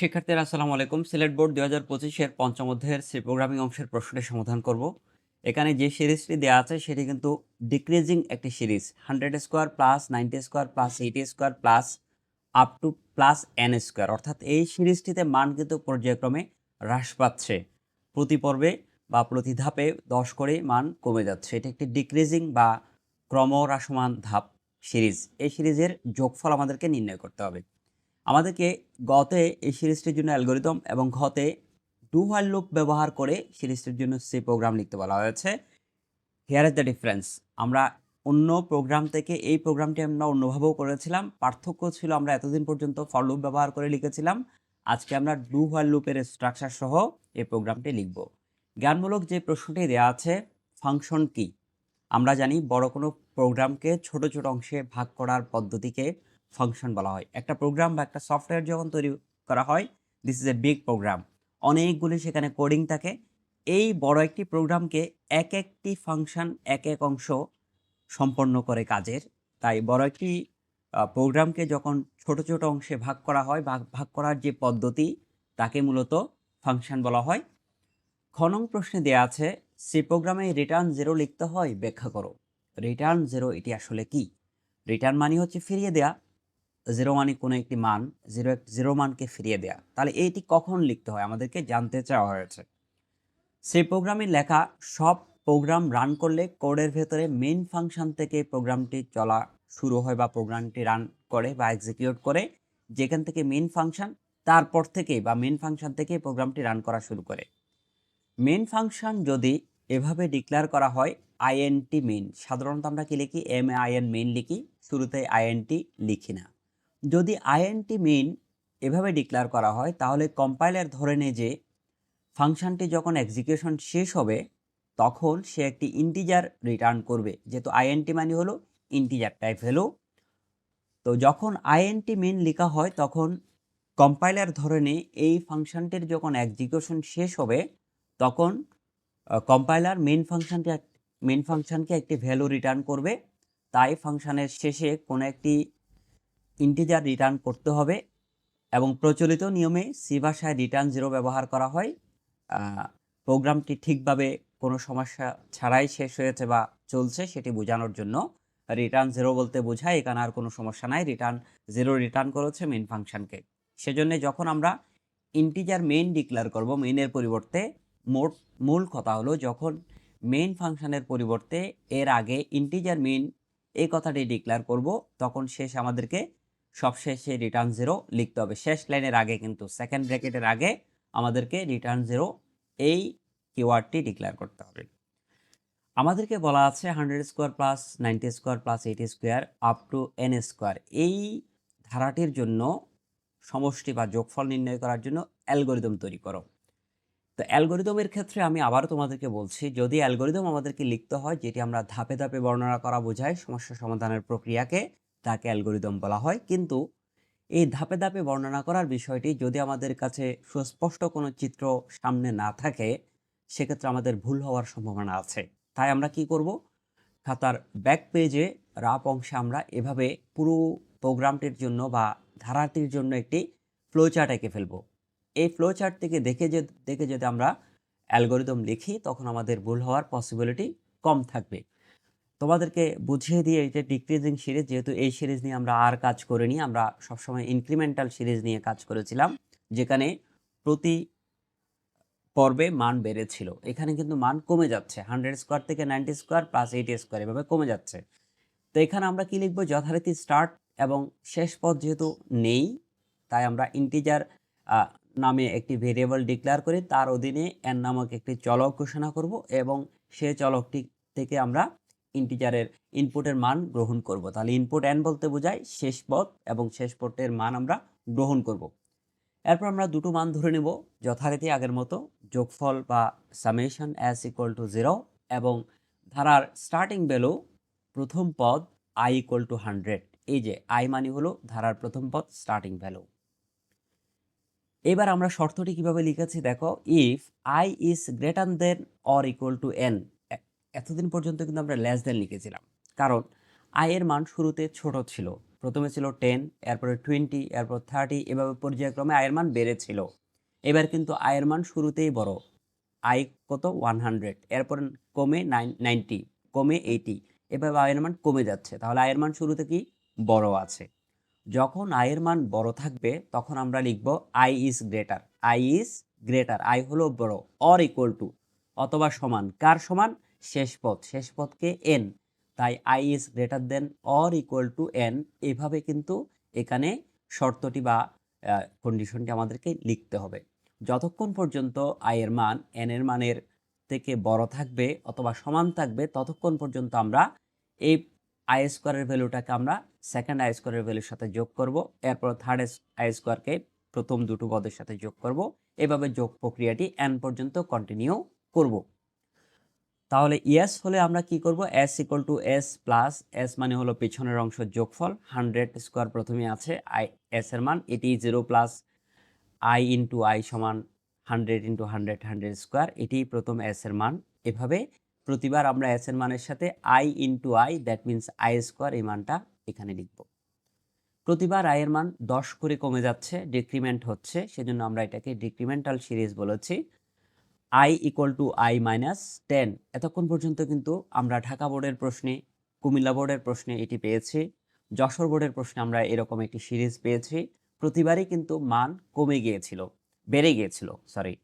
শিক্ষার্থীরা, আসসালামু আলাইকুম। সিলেট বোর্ড দুই হাজার পঁচিশের পঞ্চম অধ্যায়ের সি প্রোগ্রামিং অংশের প্রশ্নের সমাধান করব। এখানে যে সিরিজটি দেওয়া আছে, সেটি কিন্তু ডিক্রিজিং একটি series. Hundred square plus ninety square plus eighty square plus up to plus N square অর্থাৎ এই সিরিজটিতে মান কিন্তু পর্যায়ক্রমে হ্রাস পাচ্ছে। প্রতি পর্বে বা প্রতি ধাপে দশ করে মান কমে যাচ্ছে। এটি একটি ডিক্রিজিং বা ক্রমহ্রাসমান ধাপ সিরিজ। এই সিরিজের যোগফল আমাদেরকে নির্ণয় করতে হবে। আমাদেরকে গতে এই সিরিজটির জন্য অ্যালগোরিদম এবং ঘতে ডু হোয়াইল লুপ ব্যবহার করে সিরিজটির জন্য সি প্রোগ্রাম লিখতে বলা হয়েছে। হেয়ার ইজ দ্য ডিফারেন্স আমরা অন্য প্রোগ্রাম থেকে এই প্রোগ্রামটি আমরা অন্যভাবেও করেছিলাম। পার্থক্য ছিল আমরা এতদিন পর্যন্ত ফর লুপ ব্যবহার করে লিখেছিলাম। আজকে আমরা ডু হোয়াইল লুপের স্ট্রাকচার সহ এই প্রোগ্রামটি লিখব। জ্ঞানমূলক যে প্রশ্নটি দেওয়া আছে ফাংশন কি? আমরা জানি বড় কোনো প্রোগ্রামকে ছোট ছোট অংশে ভাগ করার পদ্ধতিকে ফাংশন বলা হয়। একটা প্রোগ্রাম বা একটা সফটওয়্যার যখন তৈরি করা হয় this is a big program অনেকগুলি সেখানে কোডিং থাকে। এই বড় একটি প্রোগ্রামকে এক একটি ফাংশন এক এক অংশ সম্পন্ন করে কাজের। তাই বড় একটি প্রোগ্রামকে যখন ছোট ছোট অংশে ভাগ করা হয়, ভাগ ভাগ করার যে পদ্ধতি, তাকে মূলত ফাংশন বলা হয়। খনং প্রশ্নে দেয়া আছে, সি প্রোগ্রামে রিটার্ন জিরো লিখতে হয়, ব্যাখ্যা করো। রিটার্ন জিরো এটি আসলে কি? রিটার্ন মানে হচ্ছে ফিরিয়ে দেয়া। জিরো মানে কোনো একটি মান জিরো জিরো মানকে ফিরিয়ে দেয়া। তাহলে এইটি কখন লিখতে হয়? আমাদেরকে জানতে চাওয়া হয়েছে। সেই প্রোগ্রামে লেখা, সব প্রোগ্রাম রান করলে কোডের ভেতরে মেইন ফাংশন থেকে প্রোগ্রামটি চলা শুরু হয় বা প্রোগ্রামটি রান করে বা এক্সিকিউট করে, যেখান থেকে মেইন ফাংশন তারপর থেকে বা মেইন ফাংশন থেকে প্রোগ্রামটি রান করা শুরু করে। মেইন ফাংশন যদি এভাবে ডিক্লেয়ার করা হয় আইএনটি মেইন সাধারণত আমরা কি লিখি? এম আইএন মেইন লিখি, শুরুতে আইএনটি লিখি না। যদি আইএনটি মেইন এভাবে ডিক্লেয়ার করা হয়, তাহলে কম্পাইলার ধরে নেয় যে ফাংশনটি যখন এক্সিকিউশন শেষ হবে, তখন সে একটি ইন্টিজার রিটার্ন করবে। যেহেতু আইএনটি মানে হলো ইন্টিজার টাইপ ভ্যালু তো যখন আইএনটি মেইন লেখা হয়, তখন কম্পাইলার ধরে নেয় এই ফাংশনটির যখন এক্সিকিউশন শেষ হবে, তখন কম্পাইলার মেইন ফাংশনটি মেইন ফাংশনকে একটি ভ্যালু রিটার্ন করবে। তাই ফাংশনের শেষে কোনো একটি ইন্টিজার রিটার্ন করতে হবে এবং প্রচলিত নিয়মে সি ভাষায় রিটার্ন জিরো ব্যবহার করা হয়। প্রোগ্রামটি ঠিকভাবে কোনো সমস্যা ছাড়াই শেষ হয়েছে বা চলছে সেটি বোঝানোর জন্য রিটার্ন জিরো বলতে বোঝায়, এখানে আর কোনো সমস্যা নাই। রিটার্ন জিরো রিটার্ন করেছে মেন ফাংশনকে সেজন্য যখন আমরা ইন্টিজার মেইন ডিক্লেয়ার করব মেনের পরিবর্তে মোট, মূল কথা হলো যখন মেন ফাংশনের পরিবর্তে এর আগে ইন্টিজার মেইন এই কথাটি ডিক্লেয়ার করব, তখন শেষ আমাদেরকে সবশেষে রিটার্ন জিরো লিখতে হবে। শেষ লাইনের আগে কিন্তু সেকেন্ড ব্র্যাকেটের আগে আমাদেরকে রিটার্ন জিরো এই কিওয়ার্ডটি ডিক্লেয়ার করতে হবে। আমাদেরকে বলা আছে hundred square plus ninety square plus eighty square up to N square এই ধারাটির জন্য সমষ্টি বা যোগফল নির্ণয় করার জন্য অ্যালগোরিদম তৈরি করো। তো অ্যালগোরিদমের ক্ষেত্রে আমি আবারও তোমাদেরকে বলছি, যদি অ্যালগোরিদম আমাদেরকে লিখতে হয়, যেটি আমরা ধাপে ধাপে বর্ণনা করা বোঝায় সমস্যা সমাধানের প্রক্রিয়াকে তাকে অ্যালগোরিদম বলা হয়। কিন্তু এই ধাপে ধাপে বর্ণনা করার বিষয়টি যদি আমাদের কাছে সুস্পষ্ট কোনো চিত্র সামনে না থাকে, সেক্ষেত্রে আমাদের ভুল হওয়ার সম্ভাবনা আছে। তাই আমরা কি করব? খাতার ব্যাক পেজে রাপ অংশে আমরা এভাবে পুরো প্রোগ্রামটির জন্য বা ধারাটির জন্য একটি ফ্লো চার্ট এঁকে ফেলব। এই ফ্লো চার্ট থেকে দেখে যে, দেখে যদি আমরা অ্যালগোরিদম লিখি, তখন আমাদের ভুল হওয়ার পসিবিলিটি কম থাকবে। তোমাদেরকে বুঝিয়ে দিয়ে এটা ডিক্রিজিং সিরিজ যেহেতু এই সিরিজ নিয়ে আমরা আর কাজ করিনি, আমরা সবসময় ইনক্রিমেন্টাল সিরিজ নিয়ে কাজ করেছিলাম, যেখানে প্রতি পর্বে মান বেড়েছিল। এখানে কিন্তু মান কমে যাচ্ছে হান্ড্রেড স্কোয়ার থেকে ninety square plus eighty square এভাবে কমে যাচ্ছে। তো এখানে আমরা কি লিখব? যথারীতি স্টার্ট এবং শেষ পদ যেহেতু নেই, তাই আমরা ইন্টিজার নামে একটি ভেরিয়েবল ডিক্লেয়ার করি তার অধীনে এন নামক একটি চলক ঘোষণা করব এবং সে চলকটি থেকে আমরা ইন্টিজারের ইনপুটের মান গ্রহণ করব। তাহলে ইনপুট এন বলতে বোঝায় শেষ পথ এবং শেষ পথের মান আমরা গ্রহণ করব। এরপর আমরা দুটো মান ধরে নেব, যথারীতি আগের মতো যোগফল বা summation S equal to zero এবং ধারার স্টার্টিং ভ্যালু প্রথম পদ আই ইকুয়াল টু হান্ড্রেড এই যে আই মানি হলো ধারার প্রথম পদ স্টার্টিং ভ্যালু এবার আমরা শর্তটি কীভাবে লিখেছি দেখো if I is greater then or equal to N এতদিন পর্যন্ত কিন্তু আমরা লেস দেন লিখেছিলাম। কারণ আই এর মান শুরুতে ছোট ছিল। প্রথমে ছিল টেন এরপরে টোয়েন্টি এরপর থার্টি এভাবে পর্যায়ক্রমে আয়ের মান বেড়েছিল। এবার কিন্তু আয়ের মান শুরুতেই বড়। আয় কত? ওয়ান হান্ড্রেড এরপর কমে নাইন নাইনটি কমে এইটি এভাবে আয়ের মান কমে যাচ্ছে। তাহলে আয়ের মান শুরুতে কি? বড় আছে। যখন আয়ের মান বড় থাকবে, তখন আমরা লিখব I is greater I is greater I হলো বড়। অর ইকুয়াল টু অথবা সমান। কার সমান? শেষ পথ শেষ পথকে এন তাই I is greater then or equal to N এভাবে কিন্তু এখানে শর্তটি বা কন্ডিশনটি আমাদেরকে লিখতে হবে। যতক্ষণ পর্যন্ত আয়ের মান এন এর মানের থেকে বড় থাকবে অথবা সমান থাকবে, ততক্ষণ পর্যন্ত আমরা এই আই স্কোয়ারের ভ্যালুটাকে আমরা সেকেন্ড আই স্কোয়ারের ভ্যালুর সাথে যোগ করব। এরপর থার্ড আই স্কোয়ারকে প্রথম দুটো পদের সাথে যোগ করব। এভাবে যোগ প্রক্রিয়াটি এন পর্যন্ত কন্টিনিউ করব। তাহলে ইয়েস হলে আমরা কি করব? S equal to S plus S মানে হলো পেছনের অংশ যোগফল। হান্ড্রেড স্কোয়ার প্রথমে আছে আই এস এর মান, এটি zero plus I into I সমান hundred into hundred hundred square এটি প্রথম এস এর মান। এভাবে প্রতিবার আমরা এস এর মানের সাথে I into I that means I square এই মানটা এখানে লিখব। প্রতিবার আয়ের মান দশ করে কমে যাচ্ছে ডিক্রিমেন্ট হচ্ছে, সেজন্য আমরা এটাকে ডিক্রিমেন্টাল সিরিজ বলেছি। I equal to I minus ten এতক্ষণ পর্যন্ত কিন্তু আমরা ঢাকা বোর্ডের প্রশ্নে, কুমিল্লা বোর্ডের প্রশ্নে এটি পেয়েছি। যশোর বোর্ডের প্রশ্নে আমরা এরকম একটি সিরিজ পেয়েছি। প্রতিবারই কিন্তু মান কমে গিয়েছিল, বেড়ে গিয়েছিল সরি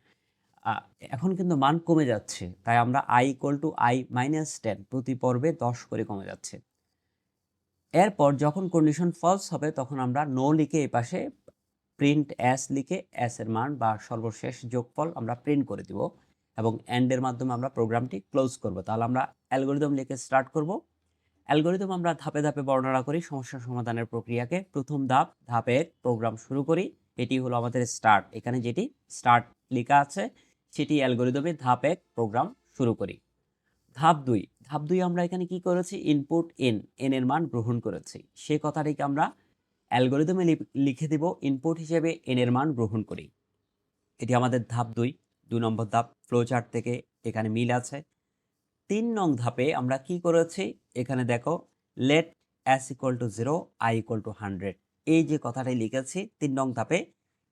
এখন কিন্তু মান কমে যাচ্ছে, তাই আমরা I equal to I minus ten প্রতি পর্বে দশ করে কমে যাচ্ছে। এরপর যখন কন্ডিশন ফলস হবে, তখন আমরা নো লিখে এই পাশে প্রিন্ট অ্যাস লিখে অ্যাস এর মান বা সর্বশেষ যোগফল আমরা প্রিন্ট করে দিব এবং এন্ডের মাধ্যমে আমরা প্রোগ্রামটি ক্লোজ করব। তাহলে আমরা অ্যালগোরিদম লিখে স্টার্ট করব। অ্যালগোরিদম আমরা ধাপে ধাপে বর্ণনা করি সমস্যা সমাধানের প্রক্রিয়াকে। প্রথম ধাপ, ধাপে প্রোগ্রাম শুরু করি। এটি হলো আমাদের স্টার্ট এখানে যেটি স্টার্ট লেখা আছে, সেটি অ্যালগোরিদমে ধাপ এক প্রোগ্রাম শুরু করি। ধাপ দুই। ধাপ দুই আমরা এখানে কি করেছি? ইনপুট এন এন এর মান গ্রহণ করেছি। সে কথাটিকে আমরা অ্যালগোরিদমে লিখে দিব ইনপুট হিসেবে এন এর মান গ্রহণ করি। এটি আমাদের ধাপ দুই, দু নম্বর ধাপ ফ্লো চার্ট থেকে এখানে মিল আছে। তিন নং ধাপে আমরা কি করেছি? এখানে দেখো let S equal to zero I equal to hundred এই যে কথাটাই লিখেছি তিন নং ধাপে,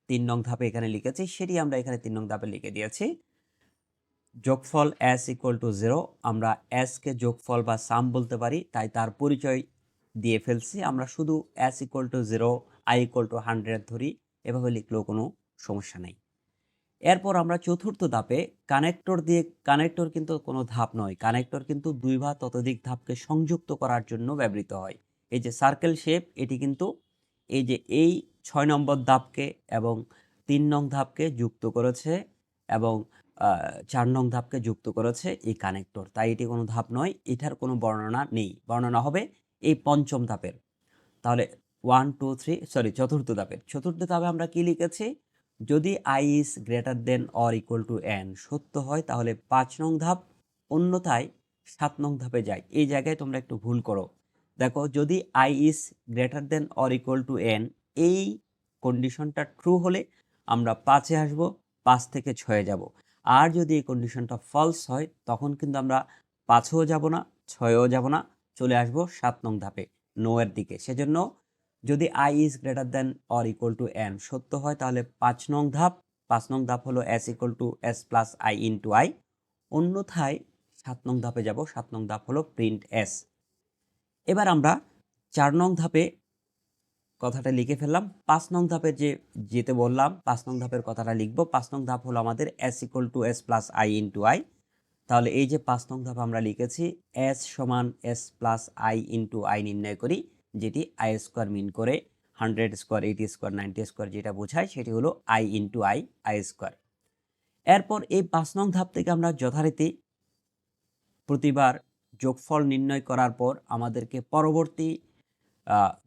তিন নং ধাপে এখানে লিখেছি, সেটি আমরা এখানে তিন নং ধাপে লিখে দিয়েছি। যোগফল অ্যাস ইকুয়াল টু জিরো আমরা অ্যাসকে যোগফল বা সাম বলতে পারি, তাই তার পরিচয় দিয়ে ফেলছি। আমরা শুধু S equal to zero I equal to hundred ধরি, এভাবে লিখলেও কোনো সমস্যা নেই। এরপর আমরা চতুর্থ ধাপে কানেক্টর দিয়ে কানেক্টর কিন্তু কোনো ধাপ নয়। কানেক্টর কিন্তু দুই বা ততোধিক ধাপকে সংযুক্ত করার জন্য ব্যবহৃত হয়। এই যে সার্কেল শেপ এটি কিন্তু এই যে এই ছয় নম্বর ধাপকে এবং তিন নং ধাপকে যুক্ত করেছে এবং চার নং ধাপকে যুক্ত করেছে এই কানেক্টর তাই এটি কোনো ধাপ নয়, এটার কোনো বর্ণনা নেই। বর্ণনা হবে এই পঞ্চম ধাপের। তাহলে ওয়ান টু থ্রি সরি চতুর্থ ধাপের। চতুর্থ ধাপে আমরা কি লিখেছি? যদি I is greater then or equal to N সত্য হয়, তাহলে পাঁচ নং ধাপ, অন্যথায় সাত নং ধাপে যায় এই জায়গায় তোমরা একটু ভুল করো। দেখো, যদি I is greater then or equal to N এই কন্ডিশনটা ট্রু হলে আমরা পাঁচে আসব, পাঁচ থেকে ছয়ে যাব। আর যদি এই কন্ডিশনটা ফলস হয়, তখন কিন্তু আমরা পাঁচেও যাব না, ছয়েও যাব না। চলে আসব সাত নং ধাপে নো এর দিকে। সেজন্য যদি I is greater then or equal to N সত্য হয়, তাহলে পাঁচ নং ধাপ, পাঁচ নং ধাপ হলো S equal to S plus I into I অন্যথায় সাত নং ধাপে যাব, সাত নং ধাপ হলো প্রিন্ট এস এবার আমরা চার নং ধাপে কথাটা লিখে ফেললাম, পাঁচ নং ধাপে যে যেতে বললাম, পাঁচ নং ধাপের কথাটা লিখব, পাঁচ নং ধাপ হলো আমাদের S equal to S plus I into I তাহলে এই যে পাঁচ নং ধাপ আমরা লিখেছি এস সমান S plus I into I নির্ণয় করি, যেটি আই স্কোয়ার মিন করে hundred square, eighty square, ninety square যেটা বোঝায় সেটি হলো I into I I square. এরপর এই পাঁচ নং ধাপ থেকে আমরা যথারীতি প্রতিবার যোগফল নির্ণয় করার পর আমাদেরকে পরবর্তী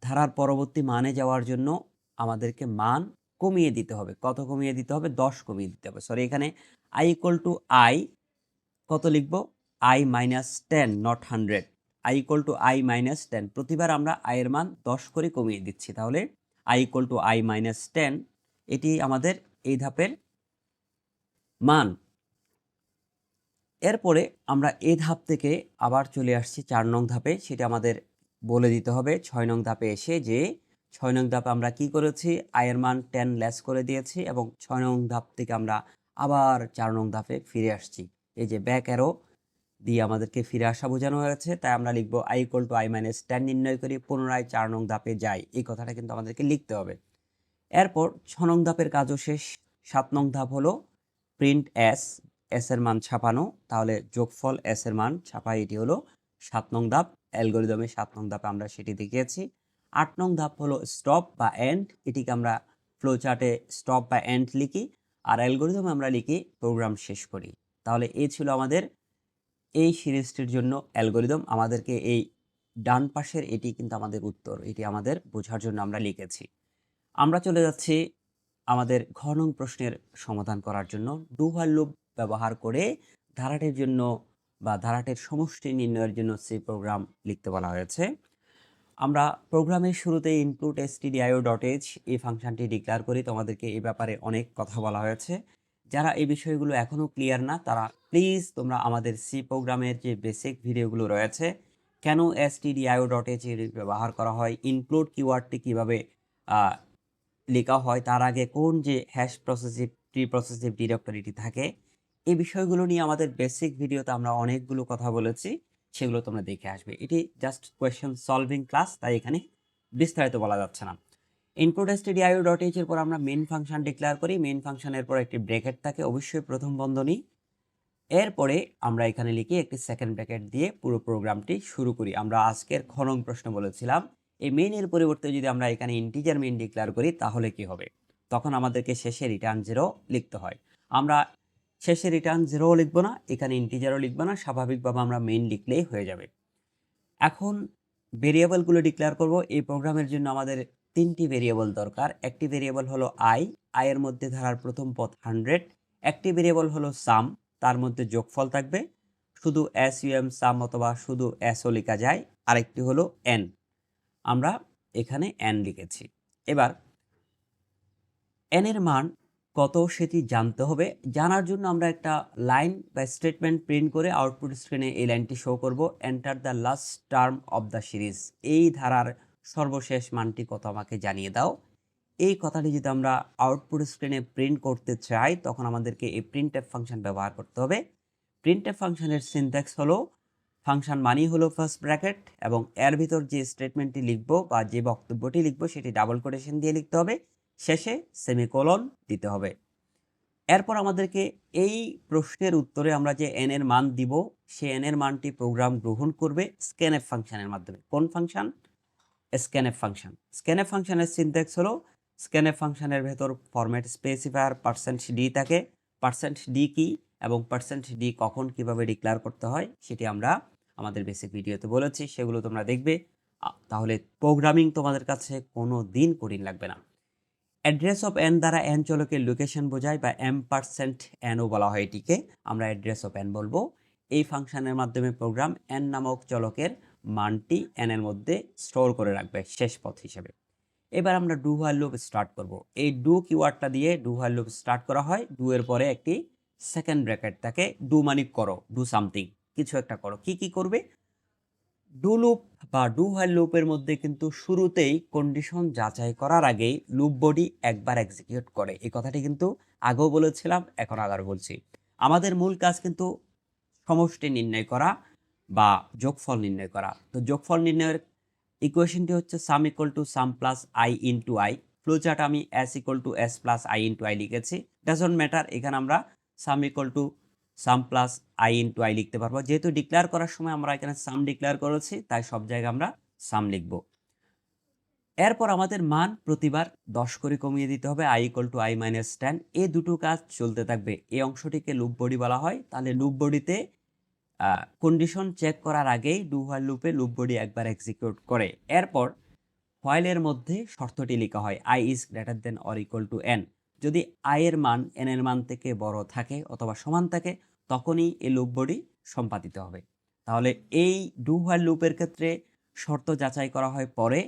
ধারার পরবর্তী মানে যাওয়ার জন্য আমাদেরকে মান কমিয়ে দিতে হবে। কত কমিয়ে দিতে হবে? দশ কমিয়ে দিতে হবে। সরি, এখানে আই ইকুয়াল টু আই কত লিখব? I minus ten not hundred I equal to I minus ten প্রতিবার আমরা আয়ের মান দশ করে কমিয়ে দিচ্ছি। তাহলে I equal to I minus ten এটি আমাদের এই ধাপের মান। এরপরে আমরা এ ধাপ থেকে আবার চলে আসছি চার নং ধাপে। সেটা আমাদের বলে দিতে হবে ছয় নং ধাপে এসে যে ছয় নং ধাপে আমরা কি করেছি? আয়ের মান টেন লেস করে দিয়েছি এবং ছয় নং ধাপ থেকে আমরা আবার চার নং ধাপে ফিরে আসছি। এই যে ব্যাক অ্যারো দিয়ে আমাদেরকে ফিরে আসা বোঝানো হয়েছে। তাই আমরা লিখব I equal to I minus ten নির্ণয় করি, পুনরায় চার নং ধাপে যাই। এই কথাটা কিন্তু আমাদেরকে লিখতে হবে। এরপর ছ নং ধাপের কাজও শেষ। সাত নং ধাপ হলো প্রিন্ট এস এস এর মান ছাপানো। তাহলে যোগফল এস এর মান ছাপা এটি হলো সাত নং ধাপ। অ্যালগোরিদমে সাত নং ধাপে আমরা সেটি দেখিয়েছি। আট নং ধাপ হলো স্টপ বা এন্ড এটিকে আমরা ফ্লো চার্টে স্টপ বা এন্ড লিখি। আর অ্যালগোরিদমে আমরা লিখি প্রোগ্রাম শেষ করি। তাহলে এই ছিল আমাদের এই সিরিজটির জন্য অ্যালগোরিদম। আমাদেরকে এই ডান পাশের এটি কিন্তু আমাদের উত্তর, এটি আমাদের বোঝার জন্য আমরা লিখেছি। আমরা চলে যাচ্ছি আমাদের ঘ নং প্রশ্নের সমাধান করার জন্য। ডুহাল লুপ ব্যবহার করে ধারাটির জন্য বা ধারাটির সমষ্টি নির্ণয়ের জন্য সি প্রোগ্রাম লিখতে বলা হয়েছে। আমরা প্রোগ্রামের শুরুতে ইনপুট এসটিডিআইও ডট এইচ এই ফাংশনটি ডিক্লেয়ার করি। তোমাদেরকে এই ব্যাপারে অনেক কথা বলা হয়েছে। যারা এই বিষয়গুলো এখনও ক্লিয়ার না, তারা প্লিজ তোমরা আমাদের সি প্রোগ্রামের যে বেসিক ভিডিওগুলো রয়েছে, কেন এসটিডিআইও ডট এইচ ব্যবহার করা হয় ইনক্লুড কিওয়ার্ডটি কীভাবে লেখা হয়, তার আগে কোন যে হ্যাশ প্রসেসিভ প্রি প্রসেসিভ ডিরেক্টরিটি থাকে, এই বিষয়গুলো নিয়ে আমাদের বেসিক ভিডিওতে আমরা অনেকগুলো কথা বলেছি, সেগুলো তোমরা দেখে আসবে। এটি জাস্ট কোয়েশ্চেন সলভিং ক্লাস তাই এখানে বিস্তারিত বলা যাচ্ছে না। ইনপুট এসটিডিআইও ডট এইচ এর পর আমরা মেন ফাংশন ডিক্লেয়ার করি। মেন ফাংশনের পর একটি ব্র্যাকেট থাকে, অবশ্যই প্রথম বন্ধনী। এরপরে আমরা এখানে লিখি একটি সেকেন্ড ব্র্যাকেট দিয়ে পুরো প্রোগ্রামটি শুরু করি। আমরা আজকের খনং প্রশ্ন বলেছিলাম। এই মেইনের পরিবর্তে যদি আমরা এখানে ইন্টিজার মেন ডিক্লেয়ার করি, তাহলে কি হবে? তখন আমাদেরকে শেষে রিটার্ন জিরো লিখতে হয়। আমরা শেষে রিটার্ন জিরো লিখব না, এখানে ইন্টিজারও লিখব না, স্বাভাবিকভাবে আমরা মেন লিখলেই হয়ে যাবে। এখন ভেরিয়েবলগুলো ডিক্লেয়ার করব। এই প্রোগ্রামের জন্য আমাদের তিনটি ভেরিয়েবল দরকার। একটি ভেরিয়েবল হলো আই আয়ের মধ্যে ধারার প্রথম পথ হান্ড্রেড একটি ভেরিয়েবল হলো সাম তার মধ্যে যোগফল থাকবে। শুধু এস ইউএম সাম অথবা শুধু এসও লেখা যায়। আরেকটি হলো এন আমরা এখানে এন লিখেছি। এবার এন এর মান কত সেটি জানতে হবে। জানার জন্য আমরা একটা লাইন বা স্টেটমেন্ট প্রিন্ট করে আউটপুট স্ক্রিনে এই লাইনটি শো করব। Enter the last term of the series এই ধারার সর্বশেষ মানটি কত আমাকে জানিয়ে দাও। এই কথাটি যদি আমরা আউটপুট স্ক্রিনে প্রিন্ট করতে চাই, তখন আমাদেরকে এই প্রিন্ট এফ ফাংশন ব্যবহার করতে হবে। প্রিন্ট এফ ফাংশনের সিনট্যাক্স হলো ফাংশন মানি হলো ফার্স্ট ব্র্যাকেট এবং এর ভিতর যে স্টেটমেন্টটি লিখব বা যে বক্তব্যটি লিখব, সেটি ডাবল কোটেশন দিয়ে লিখতে হবে। শেষে সেমিকোলন দিতে হবে। এরপর আমাদেরকে এই প্রশ্নের উত্তরে আমরা যে এন এর মান দিব সেই এন এর মানটি প্রোগ্রাম গ্রহণ করবে স্ক্যানএফ ফাংশনের মাধ্যমে। কোন ফাংশন স্ক্যানএফ ফাংশন স্ক্যানএফ ফাংশনের সিনট্যাক্স হলো স্ক্যানএফ ফাংশনের ভেতর ফরম্যাট স্পেসিফায়ার পার্সেন্ট ডি থাকে। পার্সেন্ট ডি কি এবং পার্সেন্ট ডি কখন কীভাবে ডিক্লেয়ার করতে হয় সেটি আমরা আমাদের বেসিক ভিডিওতে বলেছি, সেগুলো তোমরা দেখবে। তাহলে প্রোগ্রামিং তোমাদের কাছে কোনো দিন কঠিন লাগবে না। অ্যাড্রেস অফ এন দ্বারা এন চলকের লোকেশন বোঝায় বা এম পার্সেন্ট এনও বলা হয় এটিকে। আমরা অ্যাড্রেস অফ এন বলব। এই ফাংশনের মাধ্যমে প্রোগ্রাম এন নামক চলকের মানটি এন এর মধ্যে স্টোর করে রাখবে শেষ পথ হিসেবে। এবার আমরা ডু হোয়াইল লুপ স্টার্ট করব। এই ডু কিওয়ার্ডটা দিয়ে ডু হোয়াইল লুপ স্টার্ট করা হয়। ডু এর পরে একটি সেকেন্ড ব্র্যাকেট থাকে ডু মানি করো ডু সামথিং কিছু একটা করো। কি কি করবে? ডু লুপ বা ডু হোয়াইল লুপের মধ্যে কিন্তু শুরুতেই কন্ডিশন যাচাই করার আগেই লুপ বডি একবার এক্সিকিউট করে। এই কথাটি কিন্তু আগেও বলেছিলাম, এখন আবার বলছি। আমাদের মূল কাজ কিন্তু সমষ্টি নির্ণয় করা বা যোগফল নির্ণয় করা। তো যোগফল নির্ণয়ের ইকুয়েশনটি হচ্ছে sum equal to sum plus I into I flowchart আমি S equal to S plus I into I লিখেছি। ডাজন্ট ম্যাটার এখানে আমরা sum equal to sum plus I into I লিখতে পারব। যেহেতু ডিক্লেয়ার করার সময় আমরা এখানে সাম ডিক্লেয়ার করেছি, তাই সব জায়গায় আমরা সাম লিখব। এরপর আমাদের মান প্রতিবার দশ করে কমিয়ে দিতে হবে I equal to I minus ten এই দুটো কাজ চলতে থাকবে। এই অংশটিকে লুপ বডি বলা হয়। তাহলে লুপ বডিতে কন্ডিশন চেক করার আগেই ডু হোয়াইল লুপে লুপ বডি একবার এক্সিকিউট করে। এরপর হোয়াইলের মধ্যে শর্তটি লেখা হয় I is greater than or equal to N যদি আই এর মান এন এর মান থেকে বড় থাকে অথবা সমান থাকে, তখনই এই লুপ বডি সম্পাদিত হবে। তাহলে এই ডু হোয়াইল লুপের ক্ষেত্রে শর্ত যাচাই করা হয় পরে,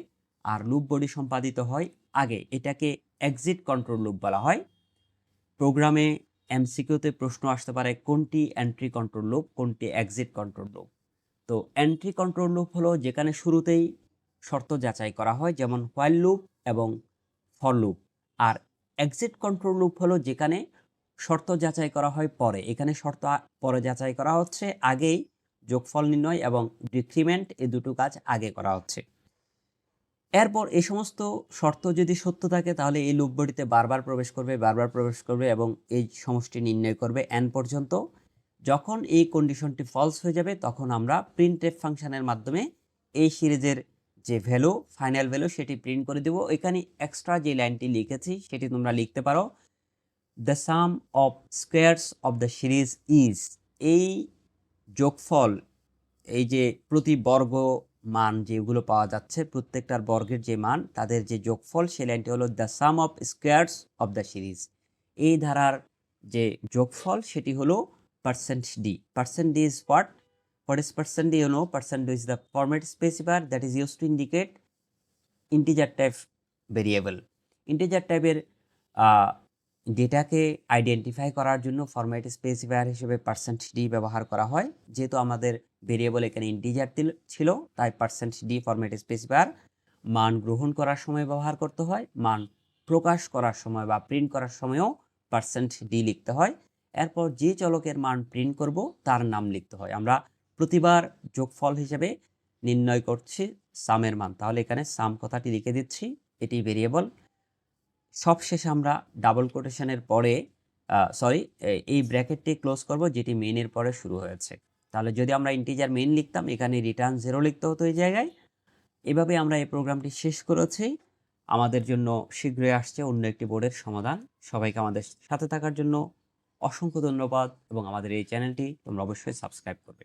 আর লুপ বডি সম্পাদিত হয় আগে। এটাকে এক্সিট কন্ট্রোল লুপ বলা হয়। প্রোগ্রামে এমসিকিউতে প্রশ্ন আসতে পারে, কোনটি এন্ট্রি কন্ট্রোল লুপ কোনটি এক্সিট কন্ট্রোল লুপ তো এন্ট্রি কন্ট্রোল লুপ হলো যেখানে শুরুতেই শর্ত যাচাই করা হয়, যেমন হোয়াইল লুপ এবং ফর লুপ আর এক্সিট কন্ট্রোল লুপ হলো যেখানে শর্ত যাচাই করা হয় পরে। এখানে শর্ত পরে যাচাই করা হচ্ছে, আগেই যোগফল নির্ণয় এবং ডিক্রিমেন্ট এই দুটো কাজ আগে করা হচ্ছে। এরপর এই সমস্ত শর্ত যদি সত্য থাকে, তাহলে এই লুপ বডিতে বারবার প্রবেশ করবে, বারবার প্রবেশ করবে এবং এই সমষ্টি নির্ণয় করবে এন পর্যন্ত। যখন এই কন্ডিশনটি ফলস হয়ে যাবে, তখন আমরা প্রিন্ট এফ ফাংশনের মাধ্যমে এই সিরিজের যে ভ্যালু ফাইনাল ভ্যালু সেটি প্রিন্ট করে দেবো। এখানে এক্সট্রা যে লাইনটি লিখেছি, সেটি তোমরা লিখতে পারো। The sum of squares of the series is এই যোগফল, এই যে প্রতি বর্গ মান যেগুলো পাওয়া যাচ্ছে, প্রত্যেকটার বর্গের যে মান, তাদের যে যোগফল, সেই লাইনটি হলো the sum of squares of the series এই ধারার যে যোগফল, সেটি হলো percent D percent D is what what is percent D no percent D is the format specifier that is use to indicate integer type variable integer টাইপের ডেটাকে identify করার জন্য ফরম্যাট স্পেসিফায়ার হিসেবে পার্সেন্ট ডি ব্যবহার করা হয়। যেহেতু আমাদের ভেরিয়েবল এখানে ইন্টিজার ছিল, তাই পার্সেন্ট ডি ফরম্যাট স্পেসিফায়ার মান গ্রহণ করার সময় ব্যবহার করতে হয়, মান প্রকাশ করার সময় বা প্রিন্ট করার সময়ও পার্সেন্ট ডি লিখতে হয়। এরপর যে চলকের মান প্রিন্ট করব, তার নাম লিখতে হয়। আমরা প্রতিবার যোগফল হিসেবে নির্ণয় করছি সামের মান। তাহলে এখানে সাম কথাটি লিখে দিচ্ছি, এটি ভেরিয়েবল সবশেষে আমরা ডাবল কোটেশনের পরে সরি এই ব্র্যাকেটটি ক্লোজ করব, যেটি মেইনের পরে শুরু হয়েছে। তাহলে যদি আমরা ইন্টিজার মেইন লিখতাম, এখানে রিটার্ন জিরো লিখতে হতো এই জায়গায়। এভাবে আমরা এই প্রোগ্রামটি শেষ করেছি। আমাদের জন্য শীঘ্রই আসছে অন্য একটি বোর্ডের সমাধান। সবাইকে আমাদের সাথে থাকার জন্য অসংখ্য ধন্যবাদ এবং আমাদের এই চ্যানেলটি তোমরা অবশ্যই সাবস্ক্রাইব করবে।